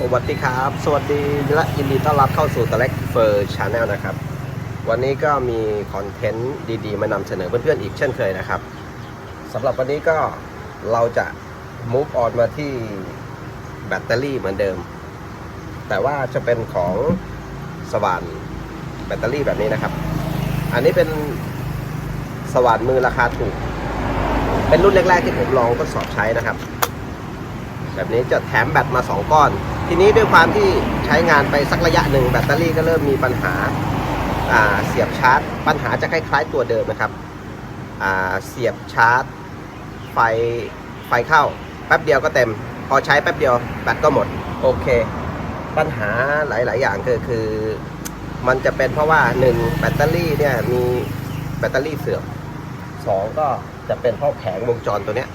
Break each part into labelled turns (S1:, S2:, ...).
S1: สวัสดีครับ สวัสดีและยินดีต้อนรับเข้าสู่ตะเล็กเฟอร์ชาแนลนะครับ วันนี้ก็มีคอนเทนต์ดีๆ มานำเสนอเพื่อนๆอีกเช่นเคยนะครับสำหรับวันนี้ก็เราจะ move on มาที่แบตเตอรี่เหมือนเดิม แต่ว่าจะเป็นของสว่านแบตเตอรี่แบบนี้นะครับ อันนี้เป็นสว่านมือราคาถูก เป็นรุ่นแรกๆที่ผมลองทดสอบใช้นะครับ แบบนี้จะแถมแบตมา 2 ก้อน ทีนี้ด้วยความที่ใช้งานไปสักระยะหนึ่งแบตเตอรี่ก็เริ่มมีปัญหาเสียบชาร์จ ปัญหาจะคล้ายๆตัวเดิมนะครับเสียบชาร์จ ไฟไฟเข้าแป๊บเดียวก็เต็ม พอใช้แป๊บเดียวแบตก็หมด โอเค ปัญหาหลาย ๆ อย่างก็คือ มันจะเป็นเพราะว่า 1 แบตเตอรี่เนี่ยมีแบตเตอรี่เสื่อม 2 ก็จะเป็นเพราะแผงวงจรตัวเนี้ย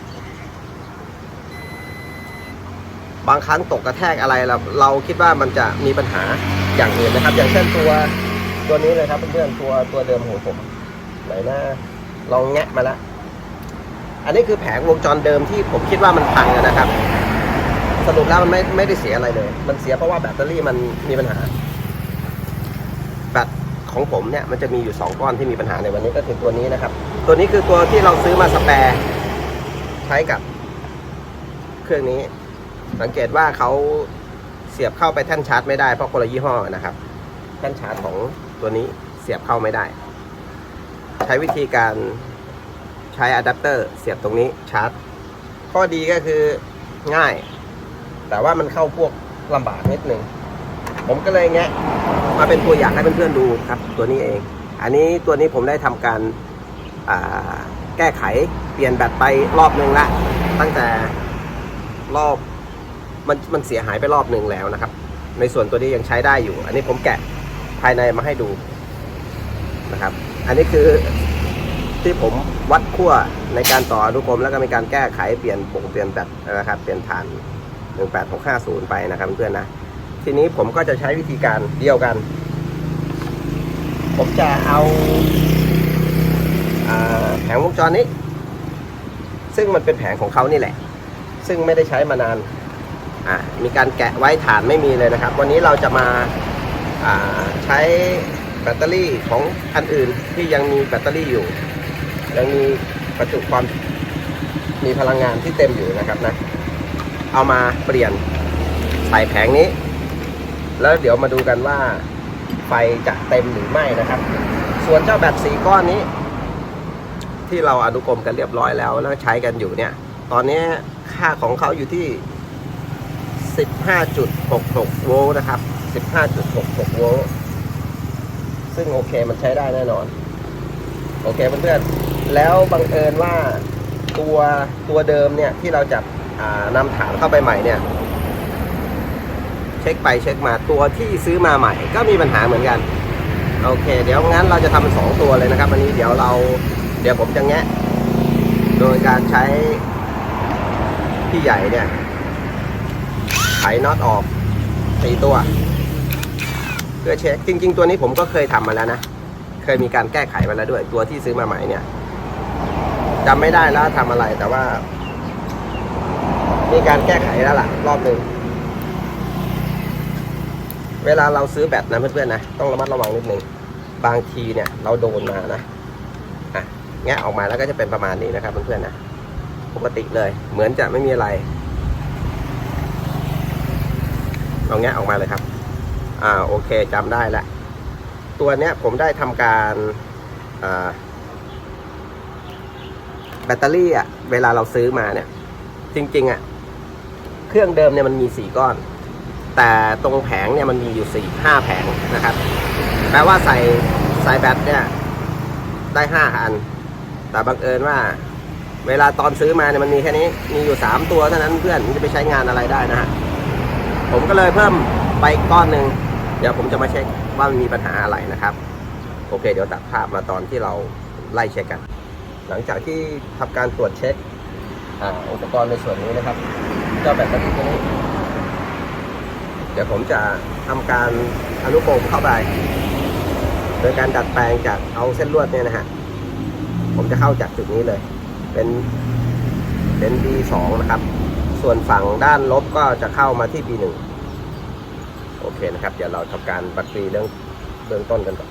S1: บางครั้งตกกระแทกอะไรเราเราคิดว่ามันจะมีปัญหาอย่างอื่นนะครับ อย่างเช่นตัวตัวนี้เลยครับเพื่อนๆตัวตัวเดิมของผมไหนนะลองแงะมาล้วอันนี้คือแผงวงจรเดิมที่ผมคิดว่ามันพังนะครับ สรุปแล้วมันไม่ไม่ได้เสียอะไรเลย มันเสียเพราะว่าแบตเตอรี่มันมีปัญหา แบตของผมเนี่ยมันจะมีอยู่ 2 ก้อนที่มีปัญหาในวันนี้ก็คือตัวนี้นะครับ ตัวนี้คือตัวที่เราซื้อมาสแปร์ใช้กับเครื่องนี้ สังเกตว่าเขาเสียบเข้าไปแท่นชาร์จไม่ได้เพราะคนละยี่ห้อนะครับ แท่นชาร์จของตัวนี้เสียบเข้าไม่ได้ ใช้วิธีการใช้อะแดปเตอร์เสียบตรงนี้ชาร์จ ข้อดีก็คือง่าย แต่ว่ามันเข้าพวกลำบากนิดนึง ผมก็เลยแงะมาเป็นตัวอย่างให้เพื่อนๆดูครับ ตัวนี้เอง อันนี้ตัวนี้ผมได้ทำการแก้ไขเปลี่ยนแบตไปรอบนึงละตั้งแต่รอบ มันมันเสียหายไปรอบหนึ่งแล้วนะครับ ในส่วนตัวนี้ยังใช้ได้อยู่ อันนี้ผมแกะภายในมาให้ดูนะครับ อันนี้คือที่ผมวัดขั้วในการต่ออนุกรมแล้วก็มีการแก้ไขเปลี่ยนปุ่งเปลี่ยนแบตนะครับ เปลี่ยนฐาน 18650 ไปนะครับเพื่อนนะ ทีนี้ผมก็จะใช้วิธีการเดียวกัน ผมจะเอาแผงวงจรนี้ ซึ่งมันเป็นแผงของเขานี่แหละ ซึ่งไม่ได้ใช้มานาน อ่ามีการแกะไว้ฐานไม่มีเลยนะครับ วันนี้เราจะมาอ่าใช้แบตเตอรี่ของอันอื่นที่ยังมีแบตเตอรี่อยู่ ยังมีประจุความมีพลังงานที่เต็มอยู่นะครับนะเอามาเปลี่ยนใส่แผงนี้ แล้วเดี๋ยวมาดูกันว่าไฟจะเต็มหรือไม่นะครับ ส่วนเจ้าแบตสีก้อนนี้ ที่เราอนุกรมกันเรียบร้อยแล้วแล้วใช้กันอยู่เนี่ย ตอนนี้ค่าของเขาอยู่ที่ 15.66 โวลต์นะครับ 15.66 โวลต์ ซึ่งโอเคมันใช้ได้แน่นอน โอเคเพื่อนๆ แล้วบังเอิญว่าตัวตัวเดิมเนี่ย ที่เราจะานำฐานเข้าไปใหม่เนี่ย เช็คไปเช็คมาตัวที่ซื้อมาใหม่ก็มีปัญหาเหมือนกัน โอเค เดี๋ยวงั้นเราจะทำเป็นสองตัวเลยนะครับ อันนี้เดี๋ยวเราเดี๋ยวผมจะแงะ โดยการใช้พี่ใหญ่เนี่ย ไขน็อตออกสี่ตัว เพื่อเช็คจริง ๆ ตัวนี้ผมก็เคยทำมาแล้วนะ เคยมีการแก้ไขมาแล้วด้วย ตัวที่ซื้อมาใหม่เนี่ยจำไม่ได้แล้วทำอะไรแต่ว่ามีการแก้ไขแล้วล่ะ รอบหนึ่งเวลาเราซื้อแบตนะเพื่อนๆนะต้องระมัดระวังนิดนึงบางทีเนี่ย เราโดนมานะอะแงะออกมาแล้วก็จะเป็นประมาณนี้นะครับเพื่อนๆนะปกติเลย เหมือนจะไม่มีอะไร เราแงะออกมาเลยครับ อ่าโอเคจำได้แล้วตัวเนี้ยผมได้ทำการอ่าแบตเตอรี่อะเวลาเราซื้อมาเนี่ย จริง ๆ อะ เครื่องเดิมเนี่ยมันมีสี่ก้อน แต่ตรงแผงเนี่ยมันมีอยู่สี่ห้าแผงนะครับแปลว่าใส่ใส่แบตเนี่ย ได้ห้าอัน แต่บังเอิญว่า เวลาตอนซื้อมาเนี่ยมันมีแค่นี้ มีอยู่สามตัวเท่านั้นเพื่อนจะไปใช้งานอะไรได้นะฮะ ผมก็เลยเพิ่มไปอีกก้อนหนึ่งเดี๋ยวผมจะมาเช็คว่ามันมีปัญหาอะไรนะครับ โอเค เดี๋ยวตัดภาพมาตอนที่เราไล่เช็คกัน หลังจากที่ทำการตรวจเช็คอุปกรณ์ในส่วนนี้นะครับเจ้าแบตเตอรี่ตัวนี้เดี๋ยวผมจะทำการอนุโลมเข้าไปโดยการดัดแปลงจากเอาเส้นลวดเนี่ยนะฮะผมจะเข้าจากจุดนี้เลย เป็นเป็น B2 นะครับ ส่วนฝั่งด้านลบก็จะเข้ามาที่ปีหนึ่งโอเคนะครับ เดี๋ยวเราทำการบัตรีเรื่องเบื้องต้นกันก่อน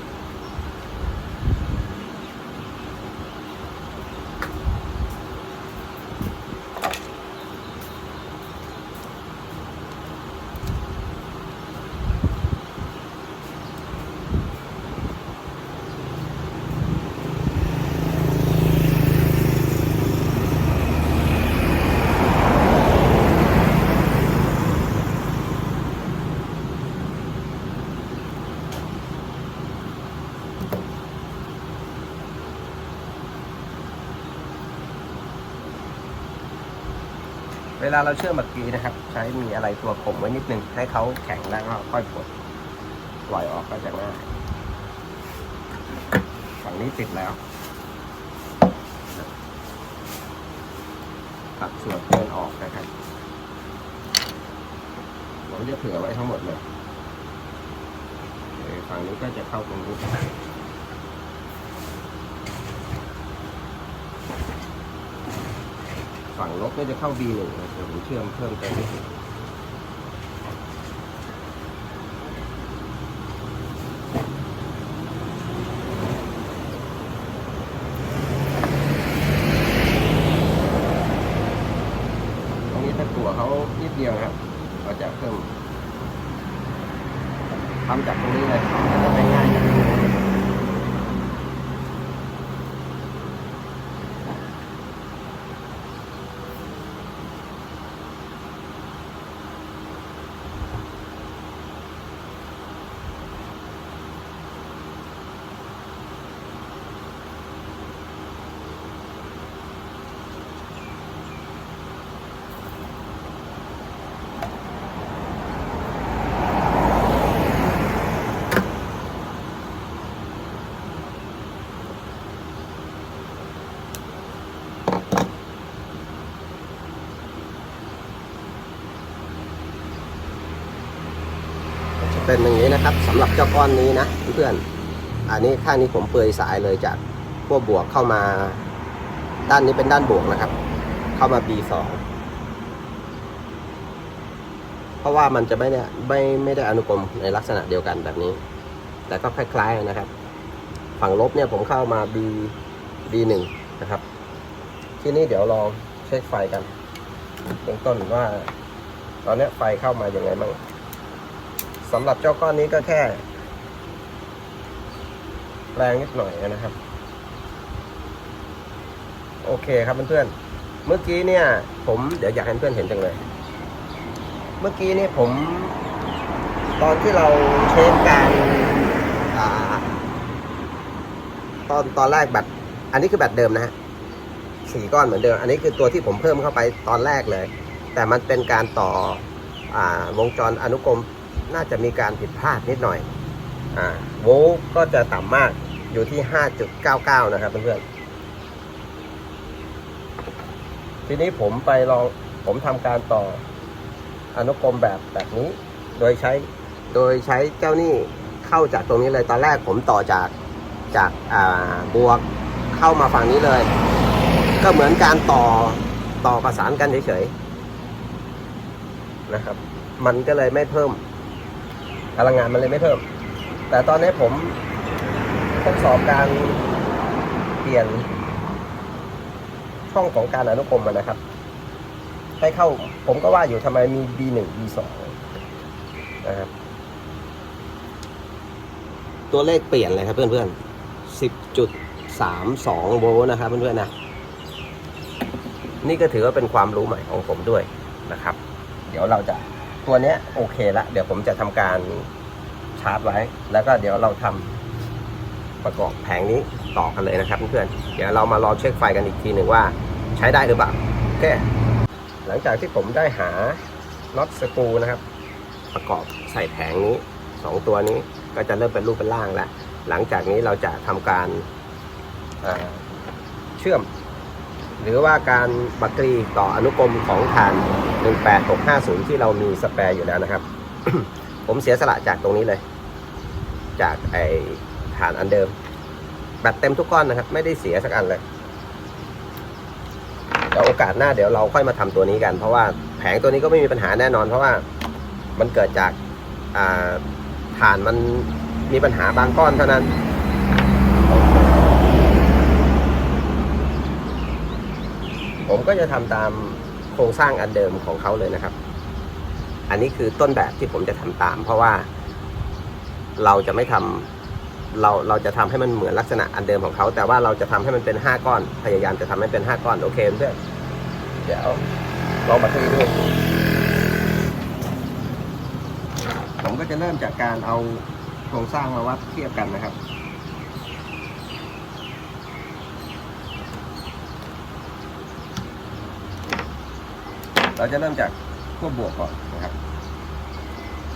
S1: ลาเราเชื่อมบัตรีนะครับ ใช้มีอะไรตัวขมไว้นิดนึง ให้เขาแข็งแล้วก็ค่อยปลดปล่อยออกก็จะง่ายฝั่งนี้ติดแล้วตัดส่วนเกินออกนะครับผมจะเผื่อไว้ทั้งหมดเลยฝั่งนี้ก็จะเข้าตรงนี้ ฝั่งลบก็จะเข้า B1 นะเดี๋ยวผมเชื่อมเพิ่มเติมนิดนึงตรงนี้ตะกั่วเขานิดเดียวนะครับเราจะเพิ่มทำจากตรงนี้เลยจะไปง่าย เป็นอย่างนี้นะครับสำหรับเจ้าก้อนนี้นะเพื่อนอันนี้ข้างนี้ผมเปลือยสายเลยจากขั้วบวกเข้ามา ด้านนี้เป็นด้านบวกนะครับ เข้ามา B2 เพราะว่ามันจะไม่ได้ไม่ไม่ได้อนุกรมในลักษณะเดียวกันแบบนี้ แต่ก็คล้ายๆนะครับ ฝั่งลบเนี่ยผมเข้ามา B B1 นะครับ ที่นี้เดี๋ยวลองเช็คไฟกันเบื้องต้นว่า ตอนนี้ไฟเข้ามาอย่างไงบ้าง สำหรับเจ้าก้อนนี้ก็แค่ แรงนิดหน่อยนะครับ โอเคครับเพื่อนๆเมื่อกี้เนี่ย ผมเดี๋ยวอยากให้เพื่อนเห็นจังเลย เมื่อกี้นี่ผม ตอนที่เราเช็คการอตอนตอนแรกแบตอันนี้คือแบตเดิมนะฮะสี่ก้อนเหมือนเดิม อันนี้คือตัวที่ผมเพิ่มเข้าไปตอนแรกเลย แต่มันเป็นการต่ออวงจรอนุกรม น่าจะมีการผิดพลาดนิดหน่อยอ่าโวลต์ก็จะต่ำมากอยู่ที่ 5.99 นะครับเพื่อนๆทีนี้ผมไปลองผมทำการต่ออนุกรมแบบแบบนี้ โดยใช้โดยใช้เจ้านี่เข้าจากตรงนี้เลยตอนแรกผมต่อจากจากอ่าบวกเข้ามาฝั่งนี้เลย ก็เหมือนการต่อต่อประสานกันเฉยๆนะครับ มันก็เลยไม่เพิ่ม พลังงานมันเลยไม่เพิ่ม แต่ตอนนี้ผมทดสอบการเปลี่ยนช่องของการอนุกรมมันนะครับ ให้เข้าผมก็ว่าอยู่ทำไมมี B1 B2 นะครับตัวเลขเปลี่ยนเลยครับเพื่อนๆ10.32โวลต์นะครับเพื่อนๆนะนี่ก็ถือว่าเป็นความรู้ใหม่ของผมด้วยนะครับ เดี๋ยวเราจะ ตัวเนี้ยโอเคละเดี๋ยวผมจะทำการชาร์จไว้ แล้วก็เดี๋ยวเราทำประกอบแผงนี้ต่อกันเลยนะครับเพื่อนๆเดี๋ยวเรามารอเช็คไฟกันอีกทีหนึ่งว่าใช้ได้หรือเปล่าโอเคหลังจากที่ผมได้หาน็อตสกรูนะครับ ประกอบใส่แผงนี้สองตัวนี้ก็จะเริ่มเป็นรูปเป็นร่างแล้ว หลังจากนี้เราจะทำการเชื่อม หรือว่าการบัตรีต่ออนุกรมของฐาน 18650 ที่เรามีสแปร์อยู่แล้วนะครับ ผมเสียสละจากตรงนี้เลย จากไอฐานอันเดิม แบตเต็มทุกก้อนนะครับ ไม่ได้เสียสักอันเลยเดี๋ยวโอกาสหน้าเดี๋ยวเราค่อยมาทำตัวนี้กัน เพราะว่าแผงตัวนี้ก็ไม่มีปัญหาแน่นอน เพราะว่ามันเกิดจากฐานมันมีปัญหาบางก้อนเท่านั้น ผมก็จะทำตามโครงสร้างอันเดิมของเขาเลยนะครับ อันนี้คือต้นแบบที่ผมจะทำตาม เพราะว่าเราจะไม่ทำเราเราจะทำให้มันเหมือนลักษณะอันเดิมของเขา แต่ว่าเราจะทำให้มันเป็นห้าก้อน พยายามจะทำให้เป็นห้าก้อน โอเคเพื่อนเดี๋ยวลองมาทีดูผมก็จะเริ่มจากการเอาโครงสร้างมาวัดเทียบกันนะครับ เราจะเริ่มจากขั้วบวกก่อนนะครับ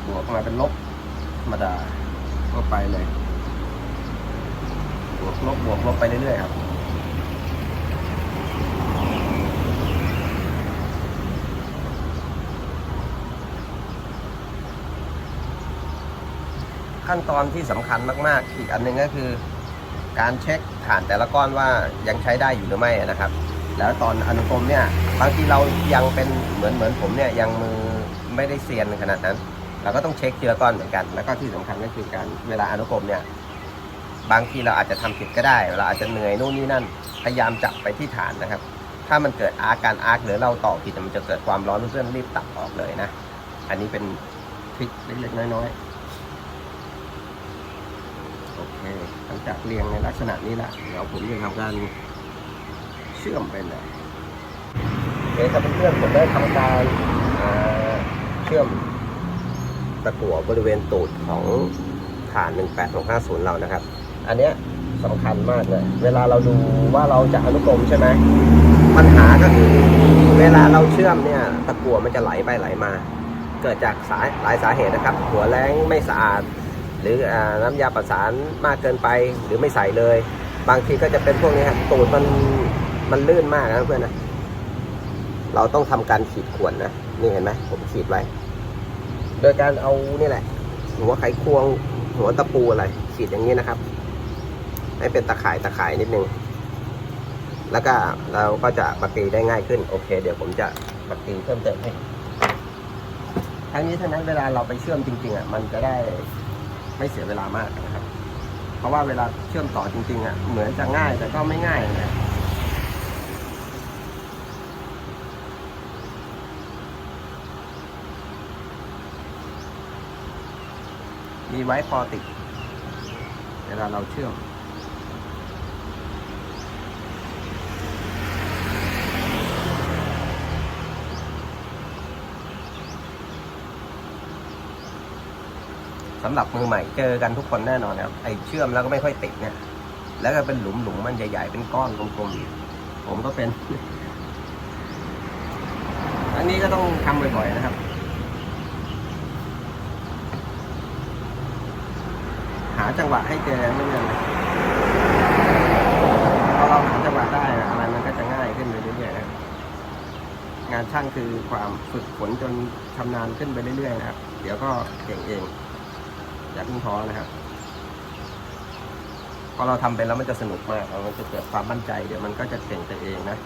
S1: บวกมาเป็นลบธรรมดาทั่วไปเลย บวกลบบวกลบไปเรื่อยๆครับขั้นตอนที่สำคัญมาก ๆ อีกอันหนึงก็คือ การเช็คฐานแต่ละก้อนว่ายังใช้ได้อยู่หรือไม่นะครับ แล้วตอนอนุกรมเนี่ยบางทีเรายังเป็นเหมือนเหมือนผมเนี่ยยังมือไม่ได้เซียนขนาดนั้น เราก็ต้องเช็คทีละก้อนเหมือนกัน แล้วก็ที่สำคัญก็คือการเวลาอนุกรมเนี่ยบางทีเราอาจจะทำผิดก็ได้ เราอาจจะเหนื่อยนู่นนี่นั่นพยายามจับไปที่ฐานนะครับ ถ้ามันเกิดอาร์การอาร์หรือเราต่อผิดมันจะเกิดความร้อนเพื่อนๆรีบตัดออกเลยนะ อันนี้เป็นทริคเล็กๆน้อยๆโอเคหลังจากเรียงในลักษณะนี้ละเดี๋ยวผมจะทำการ ชื่อมไปเลยโอเคครับเพื่อนผมได้ทำการเชื่อมตะกั่วบริเวณตูดของฐาน 18650 เรานะครับ อันเนี้ยสำคัญมากเลย เวลาเราดูว่าเราจะอนุกรมใช่ไหมปัญหาก็คือเวลาเราเชื่อมเนี่ยตะกั่วมันจะไหลไปไหลมา เกิดจากสาหลายสาเหตุนะครับ หัวแรงไม่สะอาด หรืออน้ำยาประสานมากเกินไปหรือไม่ใส่เลย บางทีก็จะเป็นพวกนี้ครับตูดมัน มันลื่นมากนะเพื่อนนะ เราต้องทำการขีดข่วนนะ นี่เห็นไหมผมขีดไว้ โดยการเอานี่แหละ หัวไขควง หัวตะปูอะไร ขีดอย่างนี้นะครับ ให้เป็นตะข่ายตะข่ายนิดนึง แล้วก็เราก็จะมาตีได้ง่ายขึ้น โอเค เดี๋ยวผมจะมาตีเพิ่มเติมให้ทั้งนี้ทั้งนั้นเวลาเราไปเชื่อมจริง ๆอะมันจะได้ไม่เสียเวลามากนะครับ เพราะว่าเวลาเชื่อมต่อจริงๆอะเหมือนจะง่ายแต่ก็ไม่ง่ายนะ มีไว้พอติด เวลาเราเชื่อม สำหรับมือใหม่เจอกันทุกคนแน่นอนครับไอเชื่อมแล้วก็ไม่ค่อยติดเนี่ยแล้วก็เป็นหลุมหลุมมันใหญ่ๆเป็นก้อนกลมๆผมก็เป็น อันนี้ก็ต้องทำบ่อยๆนะครับาจังหวะให้เจอไม่เรื่องนะพอเราหาจังหวะได้อะไรมันก็จะง่ายขึ้นไปเรื่อยๆนะงานช่างคือความฝึกฝนจนชำนาญขึ้นไปเรื่อยๆนะครับ เดี๋ยวก็เก่งเองอย่าเพิ่งท้อนะครับพอเราทำไปแล้วมันจะสนุกมากมันจะเกิดความมั่นใจ เดี๋ยวมันก็จะเก่งไปเองนะ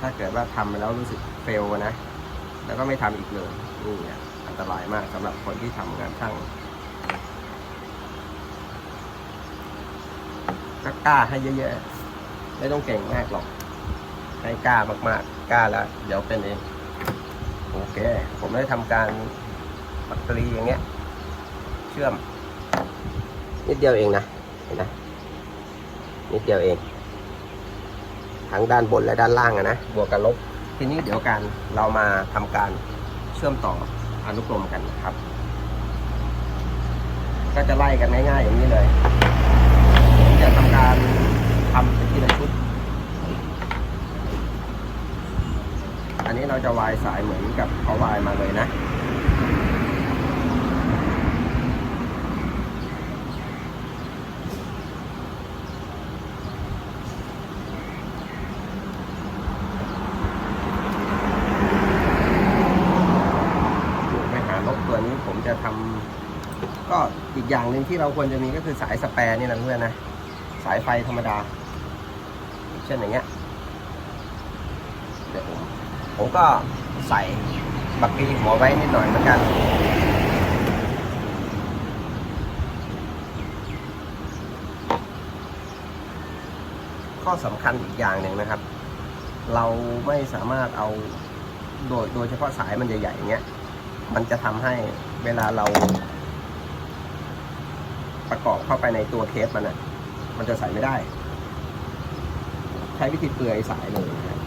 S1: ถ้าเกิดว่าทำไปแล้วรู้สึกเฟลนะ แล้วก็ไม่ทำอีกเลยนี่อันตรายมากสำหรับคนที่ทำงานช่าง กล้าให้เยอะๆ ไม่ต้องเก่งมากหรอก ให้กล้ามากๆ กล้าแล้ว เดี๋ยวเป็นเอง โอเค ผมได้ทำการปักตรีอย่างเงี้ย เชื่อม นิดเดียวเองนะ เห็นนะ นิดเดียวเอง ทั้งด้านบนและด้านล่างอะนะ บวกกับลบ ทีนี้เดี๋ยวกันเรามาทำการเชื่อมต่ออนุกรมกันนะครับ ก็จะไล่กันง่ายๆอย่างนี้เลย จะทำการทำเป็นทีละชุด อันนี้เราจะวายสายเหมือนกับเขาวายมาเลยนะไปหาลบตัวนี้ผมจะทำก็อีกอย่างหนึ่งที่เราควรจะมีก็คือสายสแปร์นี่นะเพื่อนนะ สายไฟธรรมดา เช่นอย่างเงี้ยเดี๋ยวผมผมก็ใส่บักกีหัวไว้นิดหน่อยเหมือนกันข้อสำคัญอีกอย่างหนึ่งนะครับ เราไม่สามารถเอาโดยโดยเฉพาะสายมันใหญ่ๆเงี้ย มันจะทำให้เวลาเรา ประกอบเข้าไปในตัวเคสมันนะ มันจะใส่ไม่ได้ ใช้วิธีเปลือยสายเลยนะครับ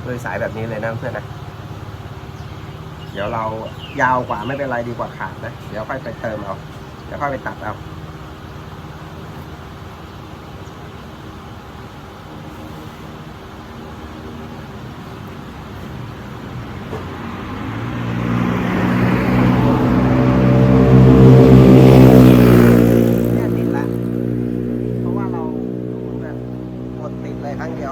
S1: เปลือยสายแบบนี้เลยนะเพื่อนนะ เดี๋ยวเรายาวกว่าไม่เป็นไรดีกว่าขาดนะ เดี๋ยวค่อยไปเติมเอา เดี๋ยวค่อยไปตัดเอา เนี่ยติดแล้ว เพราะว่าเราดูแบบกดติด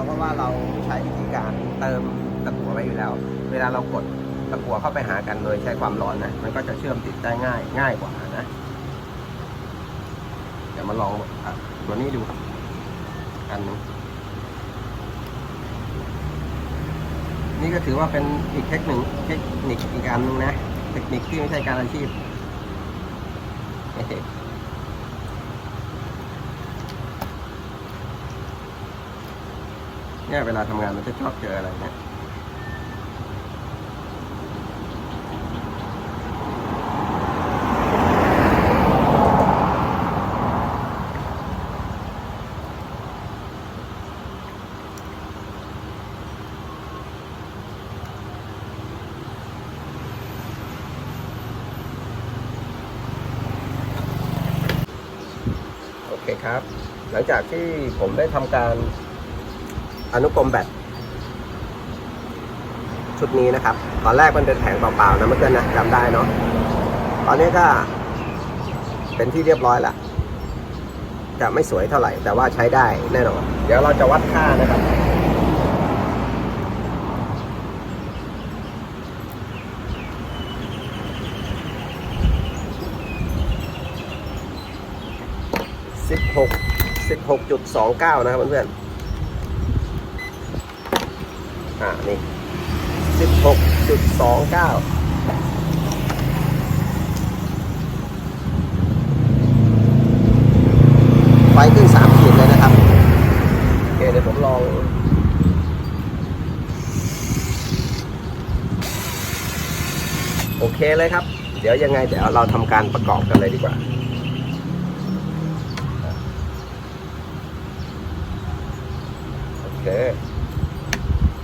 S1: เลยครั้งเพราะว่าเราใช้วิธีการเติมตะกั่วไว้อยู่แล้ว เวลาเรากดตะกั่วเข้าไปหากันโดยใช้ความร้อนนะมันก็จะเชื่อมติดได้ง่ายง่ายกว่านะเดี๋ยวมาลองอตัวนี้ดูอันนึงนี่ก็ถือว่าเป็นอีกเทคนิคเทคนิคอีกอันหนึงนะ เทคนิคที่ไม่ใช่การอาชีพ เนี่ยเวลาทำงานมันจะชอบเจออะไรเนี่ยโอเคครับ หลังจากที่ผมได้ทำการ อนุกรมแบตชุดนี้นะครับ ตอนแรกมันเป็นแผงเปล่าๆนะเมื่อกี้นะจำได้เนาะตอนนี้ก็เป็นที่เรียบร้อยล้วจะไม่สวยเท่าไหร่ แต่ว่าใช้ได้แน่นอน เดี๋ยวเราจะวัดค่านะครับ สิบหกสิบหกจุดสองเก้านะครับเพื่อนๆ อ่านี่สิบหกจุดสองเก้าไฟขึ้นสามขีดเลยนะครับโอเคเดี๋ยวผมลองโอเคเลยครับ เดี๋ยวยังไงเดี๋ยวเราทำการประกอบกันเลยดีกว่า โอเค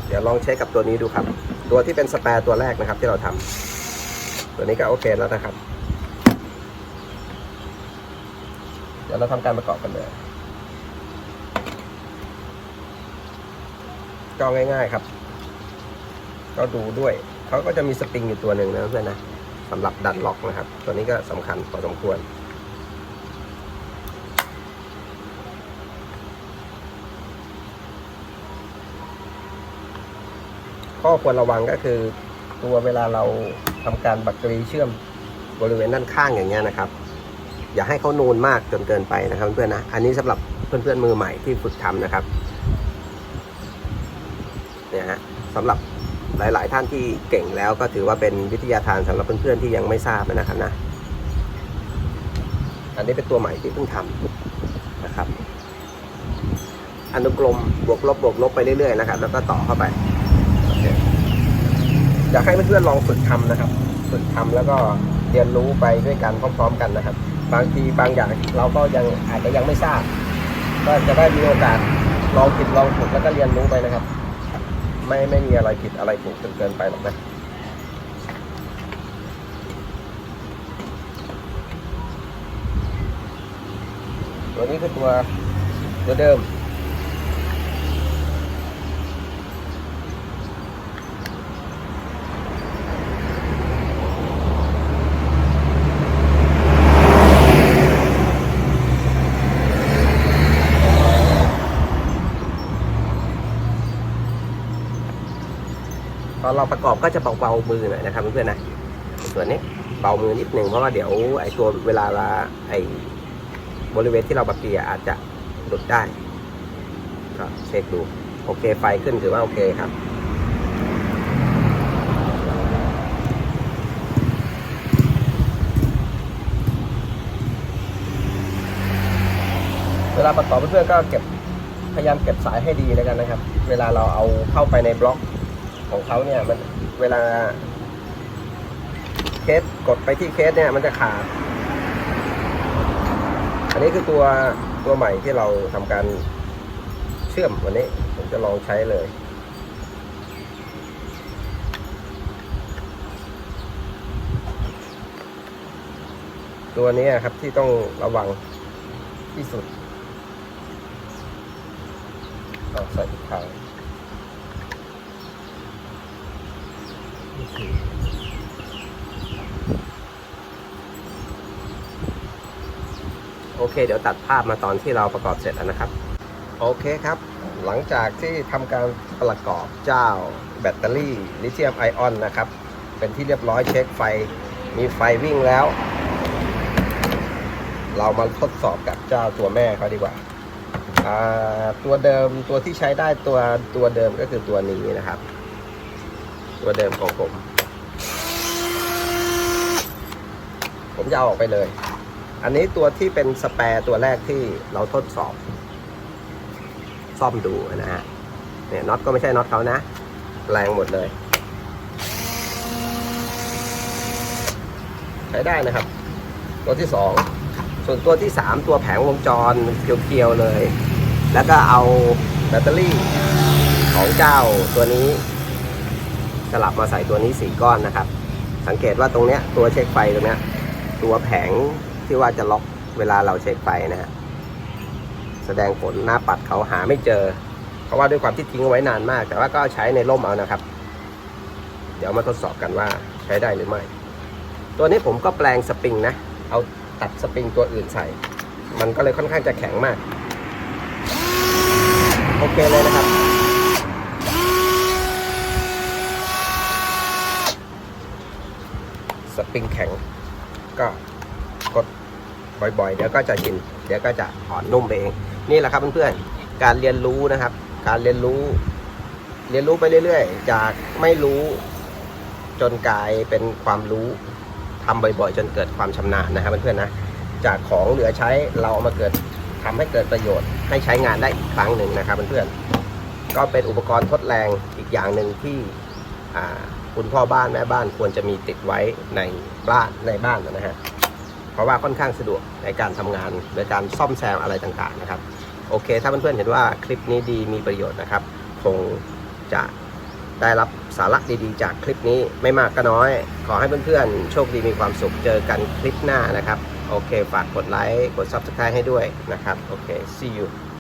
S1: เดี๋ยว ลองเช็คกับตัวนี้ดูครับ ตัวที่เป็นสแปร์ตัวแรกนะครับ ที่เราทำตัวนี้ก็โอเคแล้วนะครับ เดี๋ยวเราทำการประกอบกันเลยก็ง่าย ๆครับ ก็ดูด้วย เขาก็จะมีสปริงอยู่ตัวหนึ่งนะเพื่อนนะสำหรับดันล็อกนะครับ ตัวนี้ก็สำคัญพอสมควร ข้อควรระวังก็คือ ตัวเวลาเราทำการบัตเตอรี่เชื่อมบริเวณด้านข้างอย่างเงี้ยนะครับ อย่าให้เขานูนมากจนเกินไปนะครับเพื่อนๆนะอันนี้สำหรับเพื่อนๆมือใหม่ที่ฝึกทำนะครับเนี่ยฮะสำหรับหลาย ๆ ท่านที่เก่งแล้วก็ถือว่าเป็นวิทยาทานสำหรับเพื่อนๆที่ยังไม่ทราบนะครับนะอันนี้เป็นตัวใหม่ที่เพิ่งทำนะครับอนุกรมบวกลบบวกลบไปเรื่อยๆนะครับ แล้วก็ต่อเข้าไป อยากให้เพื่อนๆลองฝึกทำนะครับ ฝึกทำแล้วก็เรียนรู้ไปด้วยกันพร้อม ๆ กันนะครับ บางทีบางอย่างเราก็ยังอาจจะยังไม่ทราบ ก็จะได้มีโอกาสลองผิดลองถูกแล้วก็เรียนรู้ไปนะครับ ไม่ไม่มีอะไรผิดอะไรถูกจนเกินไปหรอกนะตัวนี้คือตัวตัวเดิม อนเราประกอบก็จะเบาๆมือหน่อยนะครับเพื่อนๆนะส่วนนี้เบามือนิดหนึ่งเพราะว่าเดี๋ยวไอ้ตัวเวลาเราไอ้บริเวณที่เราบักเกียอาจจะหลุดได้ครับเช็คดูโอเคไฟขึ้นถือว่าโอเคครับเวลาประกอบเพื่อนๆก็เก็บพยายามเก็บสายให้ดีแล้วกันนะครับ เวลาเราเอาเข้าไปในบล็อก ของเขาเนี่ยมันเวลา เคสกดไปที่เคสเนี่ยมันจะขาด อันนี้คือตัวตัวใหม่ที่เราทำการเชื่อมวันนี้ ผมจะลองใช้เลยตัวนี้ครับที่ต้องระวังที่สุดเอาใส่อีกครั้ง โอเค เดี๋ยวตัดภาพมาตอนที่เราประกอบเสร็จแล้วนะครับ โอเคครับ หลังจากที่ทำการประกอบเจ้าแบตเตอรี่ลิเธียมไอออนนะครับ เป็นที่เรียบร้อยเช็คไฟ มีไฟวิ่งแล้ว เรามาทดสอบกับเจ้าตัวแม่เขาดีกว่าอ่าตัวเดิมตัวที่ใช้ได้ตัวตัวเดิมก็คือตัวนี้นะครับ ตัวเดิมของผม ผมจะเอาออกไปเลย อันนี้ตัวที่เป็นสแปร์ตัวแรกที่เราทดสอบ ซ่อมดูนะฮะเนี่ยน็อตก็ไม่ใช่น็อตเขานะ แรงหมดเลย ใช้ได้นะครับ ตัวที่สองส่วนตัวที่สามตัวแผงวงจรเกียวๆเลย แล้วก็เอาแบตเตอรี่ของเจ้าตัวนี้สลับมาใส่ตัวนี้สี่ก้อนนะครับ สังเกตว่าตรงเนี้ยตัวเช็คไฟตรงเนี้ย ตัวแผงที่ว่าจะล็อกเวลาเราเช็คไฟนะฮะแสดงผลหน้าปัดเขาหาไม่เจอ เพราะว่าด้วยความที่ทิ้งเอาไว้นานมาก แต่ว่าก็ใช้ในร่มเอานะครับ เดี๋ยวมาทดสอบกันว่าใช้ได้หรือไม่ ตัวนี้ผมก็แปลงสปริงนะ เอาตัดสปริงตัวอื่นใส่ มันก็เลยค่อนข้างจะแข็งมาก โอเคเลยนะครับ สปริงแข็ง ก็กดบ่อยๆ เดี๋ยวก็จะชิน เดี๋ยวก็จะอ่อนนุ่มไปเอง นี่แหละครับเพื่อนๆ การเรียนรู้นะครับ การเรียนรู้ เรียนรู้ไปเรื่อยๆ จากไม่รู้จนกลายเป็นความรู้ทำบ่อยๆ จนเกิดความชำนาญนะครับเพื่อนๆนะ จากของเหลือใช้เราเอามาเกิดทำให้เกิดประโยชน์ให้ใช้งานได้อีกครั้งหนึ่งนะครับเพื่อนๆ ก็เป็นอุปกรณ์ทดแรงอีกอย่างหนึ่งที่คุณพ่อบ้านแม่บ้านควรจะมีติดไว้ใน บ้านในบ้านนะฮะเพราะว่าค่อนข้างสะดวกในการทำงานในการซ่อมแซมอะไรต่างๆนะครับ โอเค ถ้าเพื่อนๆเห็นว่าคลิปนี้ดีมีประโยชน์นะครับ คงจะได้รับสาระดีๆ จากคลิปนี้ไม่มากก็น้อย ขอให้เพื่อนๆ โชคดีมีความสุขเจอกันคลิปหน้านะครับ โอเค ฝากกดไลค์ กด Subscribe ให้ด้วยนะครับ โอเค see you